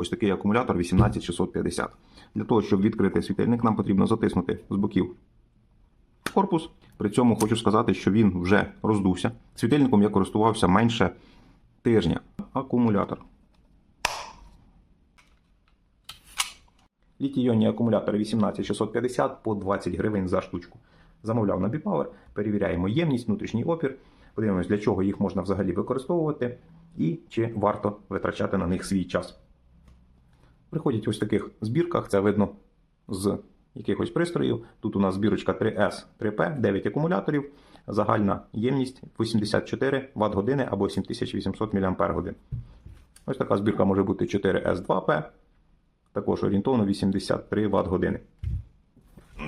ось такий акумулятор 18650. Для того, щоб відкрити світильник, нам потрібно затиснути з боків корпус. При цьому хочу сказати, що він вже роздувся. Світильником я користувався менше тижня. Акумулятор. Літій-іонні акумулятори 18650 по 20 гривень за штучку. Замовляв на Bipower, перевіряємо ємність, внутрішній опір, подивимось, для чого їх можна взагалі використовувати і чи варто витрачати на них свій час. Приходять ось в таких збірках, це видно з якихось пристроїв. Тут у нас збірочка 3S 3P, 9 акумуляторів, загальна ємність 84 Вт години або 7800 мАч. Ось така збірка може бути 4S2P, також орієнтовно 83 Вт години.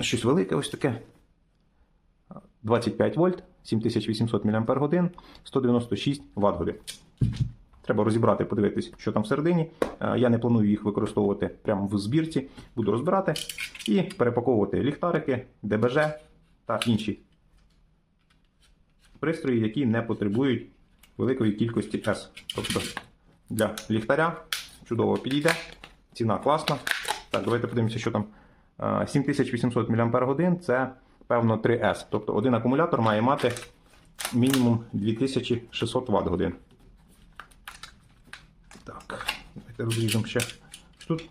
Щось велике ось таке. 25 вольт, 7800 мАч, 196 Вт годин. Треба розібрати, подивитись, що там всередині. Е, Я не планую їх використовувати прямо в збірці. Буду розбирати і перепаковувати ліхтарики, ДБЖ та інші пристрої, які не потребують великої кількості S. Тобто для ліхтаря чудово підійде. Ціна класна. Так, давайте подивимося, що там. Е, 7800 мАч це певно 3S. Тобто один акумулятор має мати мінімум 2600 Вт годин. Так, розріжемо ще. Тут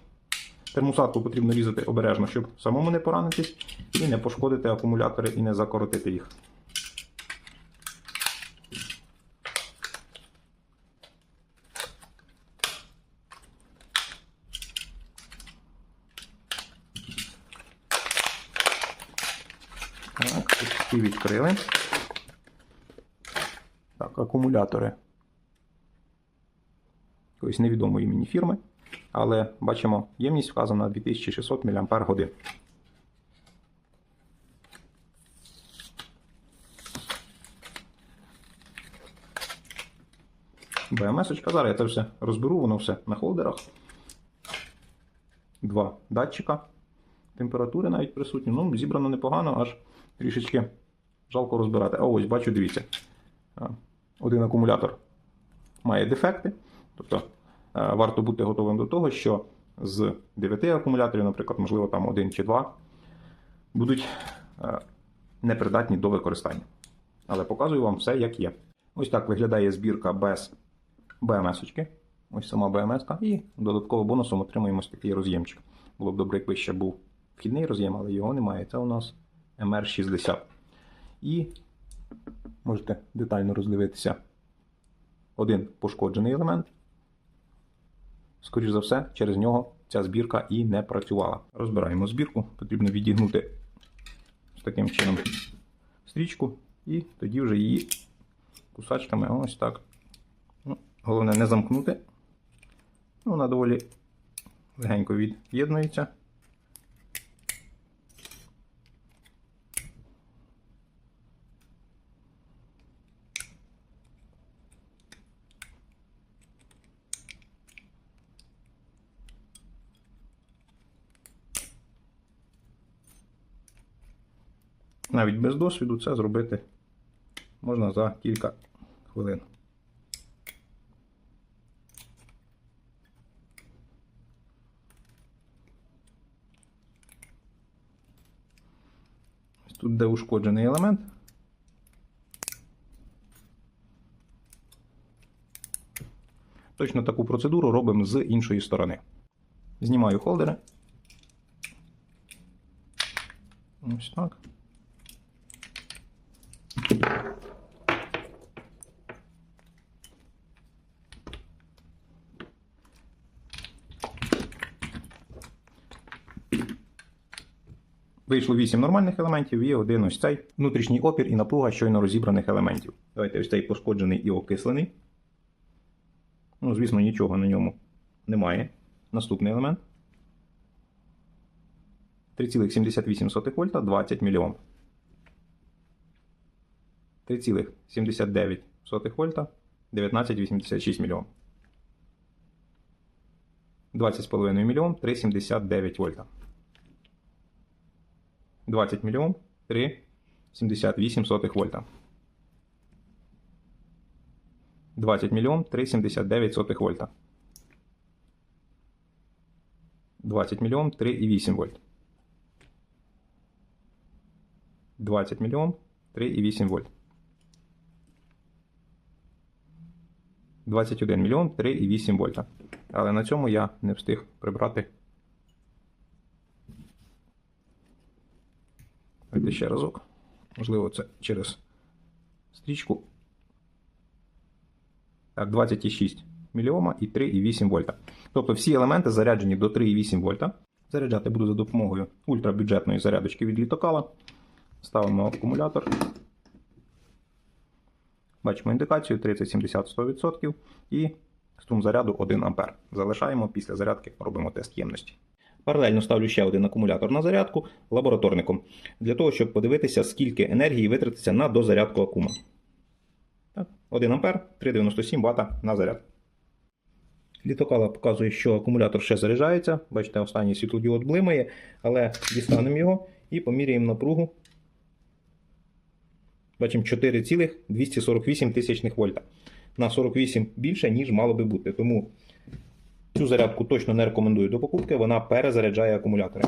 термосадку потрібно різати обережно, щоб самому не поранитись і не пошкодити акумулятори і не закоротити їх. Так, всі відкрили. Так, акумулятори якоїсь невідомої мені фірми. Але бачимо, ємність вказана 2600 мАч. БМС-очка. Зараз я це все розберу, воно все на холдерах. Два датчика. Температури навіть присутні. Ну, зібрано непогано, аж трішечки жалко розбирати. А ось, бачу, дивіться. Один акумулятор має дефекти. Тобто варто бути готовим до того, що з 9 акумуляторів, наприклад, можливо, там один чи два, будуть е, непридатні до використання. Але показую вам все, як є. Ось так виглядає збірка без БМС-очки. Ось сама БМС. І додатково бонусом отримуємо ось такий роз'ємчик. Було б добре, якби ще був вхідний роз'єм, але його немає. Це у нас MR60. І можете детально роздивитися один пошкоджений елемент. Скоріше за все, через нього ця збірка і не працювала. Розбираємо збірку, потрібно відігнути з таким чином стрічку, і тоді вже її кусачками ось так. Ну, Головне не замкнути. Ну, Вона доволі легенько від'єднується. Навіть без досвіду це зробити можна за кілька хвилин. Тут де ушкоджений елемент. Точно таку процедуру робимо з іншої сторони. Знімаю холдери. Ось так. Вийшло 8 нормальних елементів і один ось цей внутрішній опір і напруга щойно розібраних елементів. Давайте ось цей пошкоджений і окислений. Ну, звісно, нічого на ньому немає. Наступний елемент. 3,78 вольта 20 мільйом. 3,79 вольта 19,86 мільйон. 20,5 мільйон 3,79 вольта. 20 мільйон 3,78 вольта. 20 мільйон 3,79 вольта. 20 мільйон 3,8 вольт. 20 мільйон 3,8 вольт. 21 мільйон 3,8 вольта. Але на цьому я не встиг прибрати. Давайте ще разок. Можливо, це через стрічку. Так, 20,6 мільйома і 3,8 вольта. Тобто всі елементи заряджені до 3,8 вольта. Заряджати буду за допомогою ультрабюджетної зарядочки від літокала. Ставимо акумулятор. Бачимо індикацію 30-70-100% і струм заряду 1 А. Залишаємо після зарядки, робимо тест ємності. Паралельно ставлю ще один акумулятор на зарядку лабораторником, для того, щоб подивитися, скільки енергії витратиться на дозарядку акума. Так, 1 А 397 Вт на заряд. Літокала показує, що акумулятор ще заряджається. Бачите, останній світлодіод блимає, але дістанемо його і поміряємо напругу. Бачимо 4,248 тисячних вольта. На 48 більше, ніж мало би бути. Тому цю зарядку точно не рекомендую до покупки, вона перезаряджає акумулятори.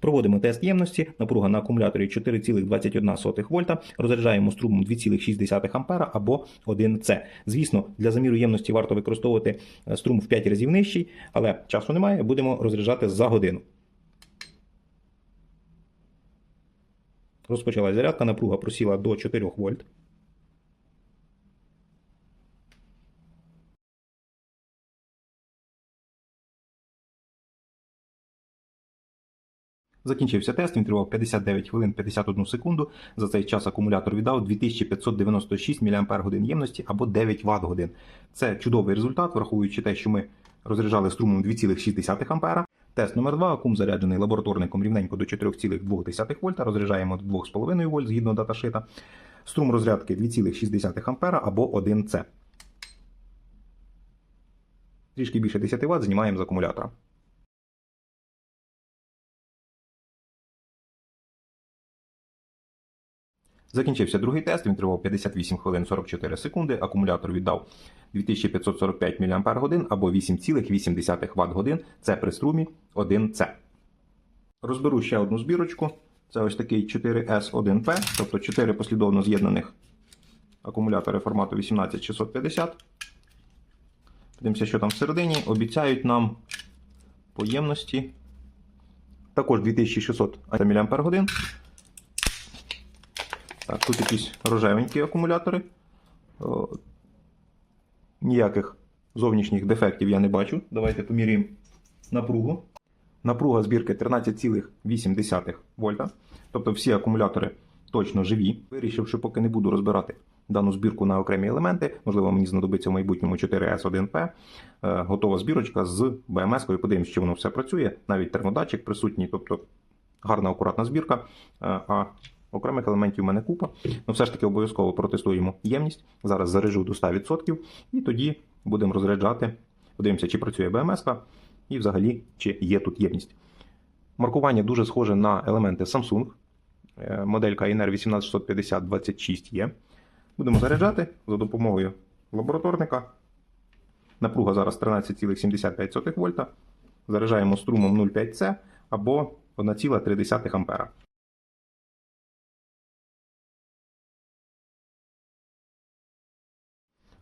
Проводимо тест ємності. Напруга на акумуляторі 4,21 вольта. Розряджаємо струмом 2,6 ампера або 1 С. Звісно, для заміру ємності варто використовувати е, струм в 5 разів нижчий, але часу немає, будемо розряджати за годину. Розпочалась зарядка, напруга просіла до 4 вольт. Закінчився тест, він тривав 59 хвилин 51 секунду. За цей час акумулятор віддав 2596 мАч ємності або 9 Вт годин. Це чудовий результат, враховуючи те, що ми розряджали струмом 2,6 А. Тест номер 2 акум заряджений лабораторником рівненько до 4,2 вольта. Розряджаємо 2,5 вольт згідно даташита. Струм розрядки 2,6 А або 1 С. Трішки більше 10 Вт знімаємо з акумулятора. Закінчився другий тест, він тривав 58 хвилин 44 секунди. Акумулятор віддав 2545 мАч або 8,8 Вт годин. Це при струмі 1С. Розберу ще одну збірочку. Це ось такий 4S1P, тобто 4 послідовно з'єднаних акумулятори формату 18650. Подивимося, що там всередині. Обіцяють нам поємності. Також 2600 мАч. Так, тут якісь рожевенькі акумулятори. Ніяких зовнішніх дефектів я не бачу. Давайте поміряємо напругу. Напруга збірки 13,8 вольта. Тобто всі акумулятори точно живі. Вирішив, що поки не буду розбирати дану збірку на окремі елементи, можливо, мені знадобиться в майбутньому 4S1P. Е, готова збірочка з BMS-кою. Подивимось, чи воно все працює. Навіть термодатчик присутній, тобто гарна, акуратна збірка. Е, а Окремих елементів у мене купа. Ну, все ж таки обов'язково протестуємо ємність. Зараз заряджу до 100%, і тоді будемо розряджати. Подивимося, чи працює БМС, і взагалі, чи є тут ємність. Маркування дуже схоже на елементи Samsung. Е, Моделька INR 18650 26 є. Будемо заряджати за допомогою лабораторника. Напруга зараз 13,75 вольта. Заряджаємо струмом 0,5С або 1,3 А.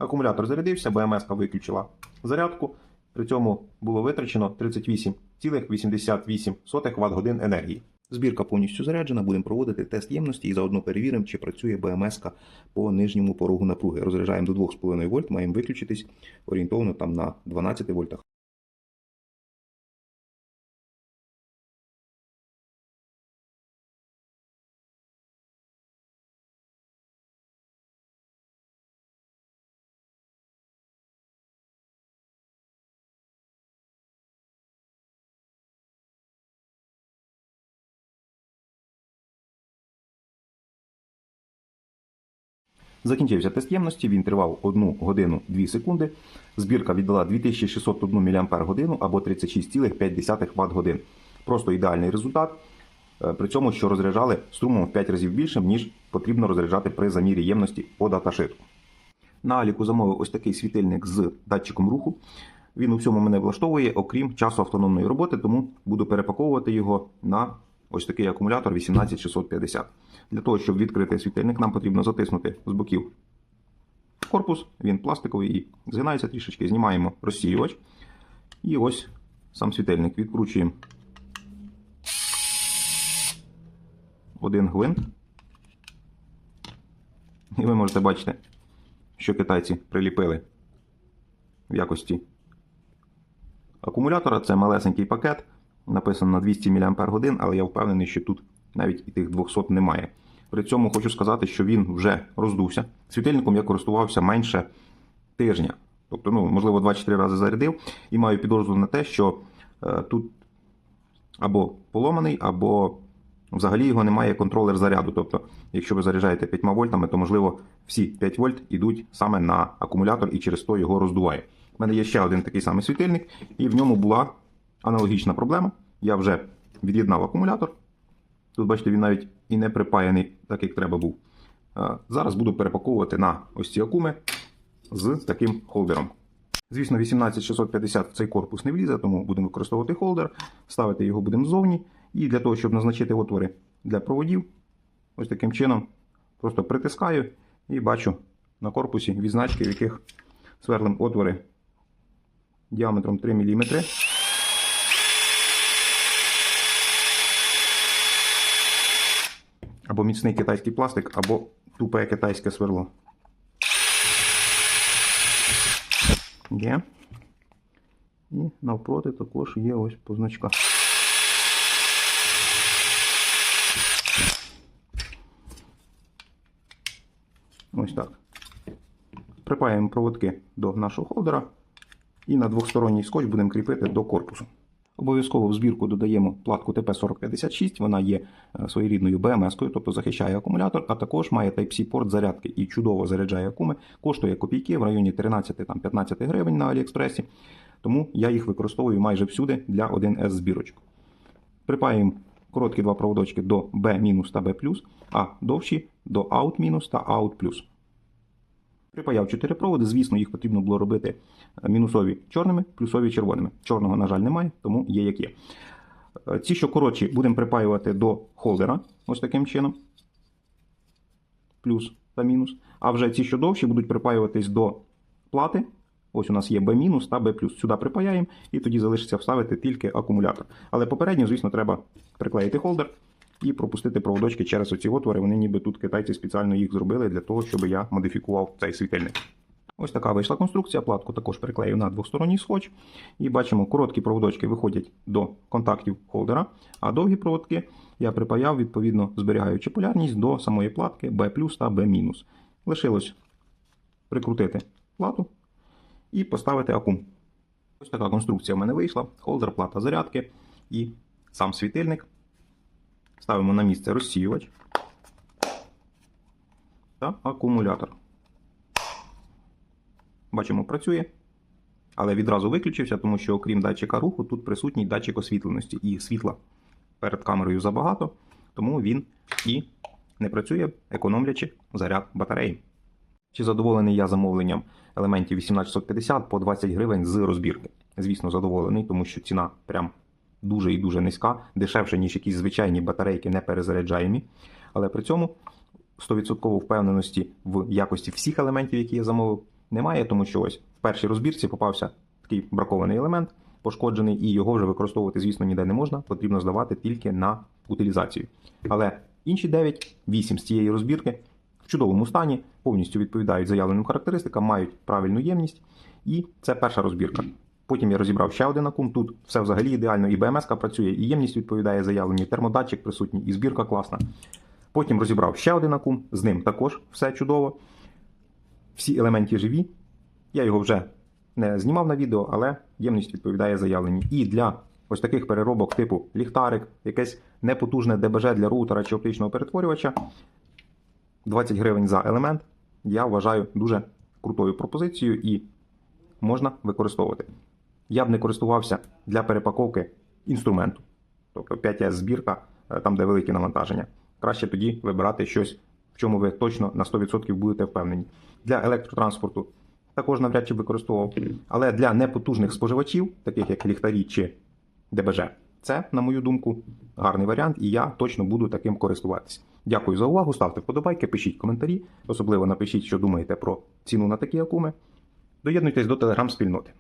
Акумулятор зарядився, БМС виключила зарядку. При цьому було витрачено 38,88 Вт годин енергії. Збірка повністю заряджена, будемо проводити тест ємності і заодно перевіримо, чи працює БМС по нижньому порогу напруги. Розряджаємо до 2,5 вольт, маємо виключитись орієнтовно там на 12 вольтах. Закінчився тест ємності, він тривав 1 годину 2 секунди. Збірка віддала 2601 мАч або 36,5 Вт годин. Просто ідеальний результат. Е, При цьому, що розряджали струмом в 5 разів більше, ніж потрібно розряджати при замірі ємності по даташиту. На Аліку замовив ось такий світильник з датчиком руху. Він у всьому мене влаштовує, окрім часу автономної роботи, тому буду перепаковувати його на ось такий акумулятор 18650. Для того, щоб відкрити світильник, нам потрібно затиснути з боків корпус, він пластиковий і згинається трішечки. Знімаємо розсіювач. І ось сам світильник. Відкручуємо один гвинт. І ви можете бачити, що китайці приліпили в якості акумулятора. Це малесенький пакет, написано на 200 мАч, але я впевнений, що тут навіть і тих 200 немає. При цьому хочу сказати, що він вже роздувся. Світильником я користувався менше тижня. Тобто, ну, можливо, 2-4 рази зарядив і маю підозру на те, що е, тут або поломаний, або взагалі його немає контролер заряду. Тобто, якщо ви заряджаєте 5 вольтами, то можливо всі 5 вольт йдуть саме на акумулятор і через то його роздуває. У мене є ще один такий самий світильник, і в ньому була аналогічна проблема. Я вже від'єднав акумулятор. Тут, бачите, він навіть і не припаяний, так як треба був. Зараз буду перепаковувати на ось ці акуми з таким холдером. Звісно, 18650 в цей корпус не влізе, тому будемо використовувати холдер, ставити його будемо ззовні. І для того, щоб назначити отвори для проводів, ось таким чином просто притискаю і бачу на корпусі відзначки, в яких сверлим отвори діаметром 3 мм. Або міцний китайський пластик, або тупе китайське сверло. Є. І навпроти також є ось позначка. Ось так. Припаємо проводки до нашого холдера і на двосторонній скотч будемо кріпити до корпусу. Обов'язково в збірку додаємо платку TP4056, вона є е, своєрідною BMS-кою, тобто захищає акумулятор, а також має Type-C порт зарядки і чудово заряджає акуми. Коштує копійки в районі 13-15 гривень на Аліекспресі, тому я їх використовую майже всюди для 1С збірочок. Припаємо короткі два проводочки до B- та B+, а довші до Out- та Out+. Припаяв 4 проводи, звісно, їх потрібно було робити мінусові чорними, плюсові червоними. Чорного, на жаль, немає, тому є як є. Е, Ці, що коротші, будемо припаювати до холдера, ось таким чином. Плюс та мінус. А вже ці, що довші, будуть припаюватись до плати. Ось у нас є B- та B+. Сюди припаяємо, і тоді залишиться вставити тільки акумулятор. Але попередньо, звісно, треба приклеїти холдер і пропустити проводочки через оці отвори. Вони ніби тут китайці спеціально їх зробили для того, щоб я модифікував цей світильник. Ось така вийшла конструкція. Платку також приклеїв на двосторонній скотч. І бачимо, короткі проводочки виходять до контактів холдера, а довгі проводки я припаяв, відповідно, зберігаючи полярність до самої платки B та B-. Лишилось прикрутити плату і поставити акум. Ось така конструкція в мене вийшла. Холдер, плата зарядки і сам світильник. Ставимо на місце розсіювач та акумулятор. Бачимо, працює. Але відразу виключився, тому що, окрім датчика руху, тут присутній датчик освітленості і світла перед камерою забагато, тому він і не працює, економлячи заряд батареї. Чи задоволений я замовленням елементів 18650 по 20 гривень з розбірки? Звісно, задоволений, тому що ціна прям дуже і дуже низька, дешевше, ніж якісь звичайні батарейки не перезаряджаємі. Але при цьому 100% впевненості в якості всіх елементів, які я замовив, немає, тому що ось в першій розбірці попався такий бракований елемент, пошкоджений, і його вже використовувати, звісно, ніде не можна, потрібно здавати тільки на утилізацію. Але інші 9, 8 з цієї розбірки в чудовому стані, повністю відповідають заявленим характеристикам, мають правильну ємність. І це перша розбірка. Потім я розібрав ще один акум. Тут все взагалі ідеально, і БМС працює, і ємність відповідає заявленню, і термодатчик присутній, і збірка класна. Потім розібрав ще один акум, з ним також все чудово. Всі елементи живі. Я його вже не знімав на відео, але ємність відповідає заявленні. І для ось таких переробок типу ліхтарик, якесь непотужне ДБЖ для роутера чи оптичного перетворювача. 20 гривень за елемент. Я вважаю дуже крутою пропозицією і можна використовувати. Я б не користувався для перепаковки інструменту, тобто 5С збірка, е, там де велике навантаження. Краще тоді вибирати щось, в чому ви точно на 100% будете впевнені. Для електротранспорту також навряд чи використовував. Але для непотужних споживачів, таких як ліхтарі чи ДБЖ, це, на мою думку, гарний варіант, і я точно буду таким користуватися. Дякую за увагу. Ставте вподобайки, пишіть коментарі, особливо напишіть, що думаєте про ціну на такі акуми. Доєднуйтесь до телеграм-спільноти.